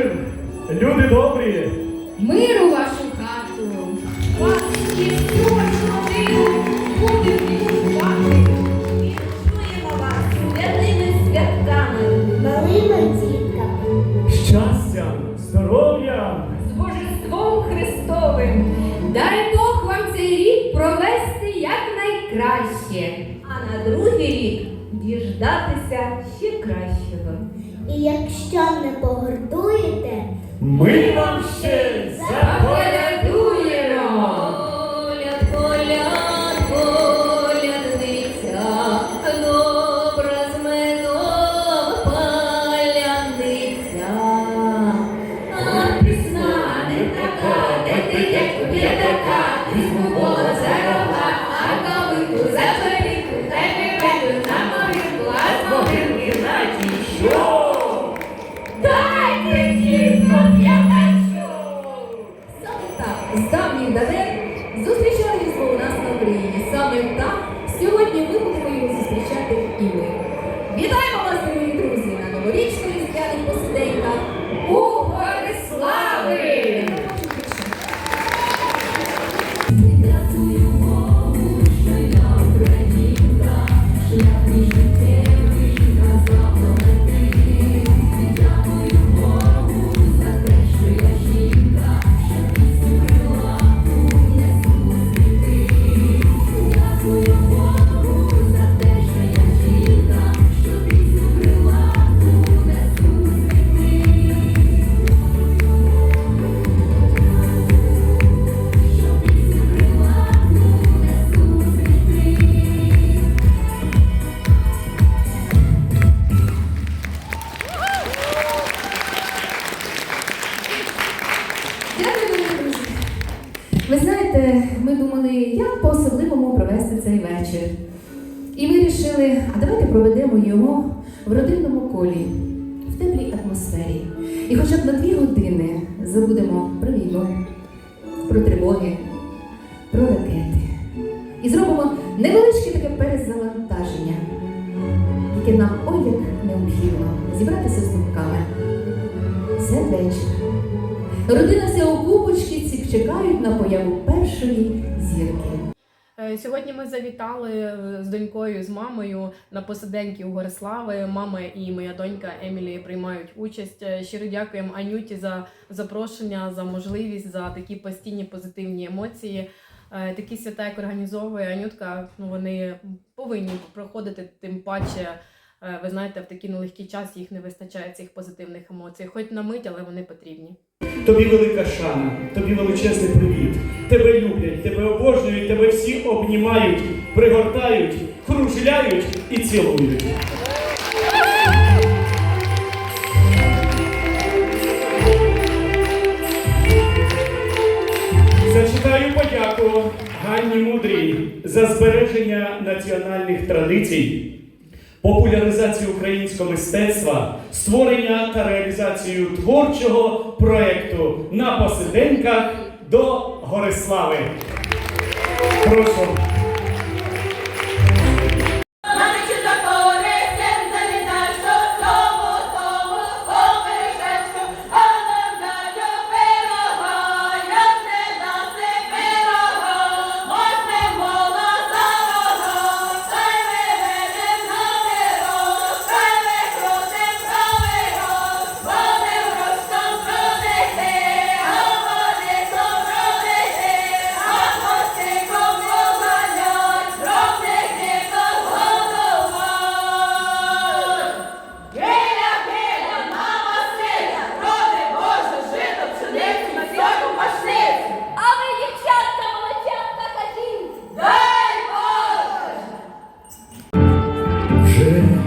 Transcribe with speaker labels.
Speaker 1: вечір, люди добрі.
Speaker 2: Миру вашу хату. Вас є сьогодні буде відбувати.
Speaker 3: Вінчуємо вас святими святками.
Speaker 4: Малими дітками.
Speaker 1: Щастям, здоров'ям.
Speaker 2: З Божеством Христовим. Дай Бог вам цей рік провести якнайкраще.
Speaker 3: А на другий рік діждатися ще кращого.
Speaker 4: І якщо не погордуєте,
Speaker 1: Ми
Speaker 3: з давніх давен зустрічали у нас на Україні. Саме так сьогодні ми будемо його зустрічати Ви знаєте, ми думали, як по-особливому провести цей вечір. І ми вирішили, а давайте проведемо його в родинному колі, в теплій атмосфері. І хоча б на дві години забудемо про війну, про тривоги, про ракети. І зробимо невеличке таке перезавантаження, яке нам ой як необхідно зібратися з думками. Святвечір. Родина вся у купочки чекають на появу першої зірки.
Speaker 5: Е, Сьогодні ми завітали е, з донькою, з мамою на посиденьки у Горислави. Мама і моя донька Емілі приймають участь. Е, Щиро дякуємо Анюті за запрошення, за можливість, за такі постійні позитивні емоції. Такі свята, як організовує Анютка, ну вони повинні проходити тим паче. Ви знаєте, в такий нелегкий час їх не вистачає цих позитивних емоцій, хоч на мить, але вони потрібні.
Speaker 1: Тобі велика шана, тобі величезний привіт. Тебе люблять, тебе обожнюють, тебе всі обнімають, пригортають, кружляють і цілують. Зачитаю подяку Ганні Мудрій за збереження національних традицій, популяризацію українського мистецтва, створення та реалізацію творчого проєкту на посиденьках до Горислави. Прошу. Yeah.